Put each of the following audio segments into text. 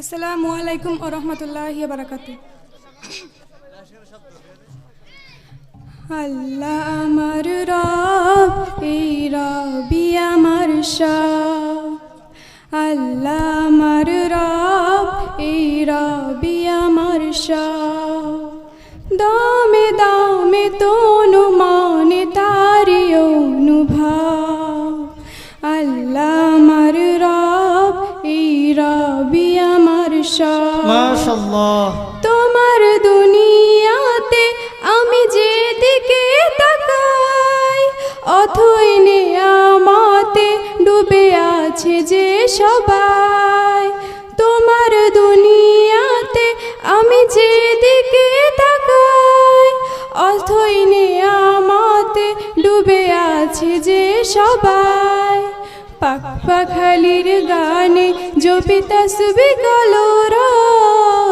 আসসালামু আলাইকুম ও রহমতুল্লাহ বারাকাত আল্লাহ আমার রব, এই রবি আমার আল্লাহ আমার রব, এই রবি আমার দমে দমে তনু তোমার দুনিয়াতে আমি যেদিকে তাকাই, অথই নেয়ামতে ডুবে আছে যে সবাই। তোমার দুনিয়াতে আমি যেদিকে তাকাই, অথই নেয়ামতে ডুবে আছে যে সবাই। পাক পাখালির গানে জপি তসবি কলো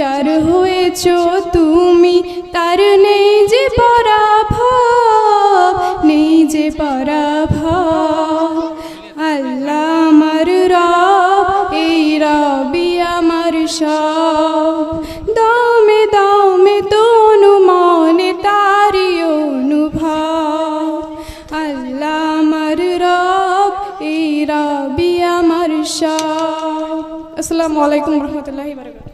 যার হয়েছ তুমি, তার নেই যে পরাভব, নেই যে পরাভব। আল্লাহ আমার রব, এই রবি আমার সব। দমে দমে তনু মনে তারি অনুভব। আল্লাহ আমার রব, এই রবি আমার সব। আসসালামু আলাইকুম রহমতুল্লাহি বারকাত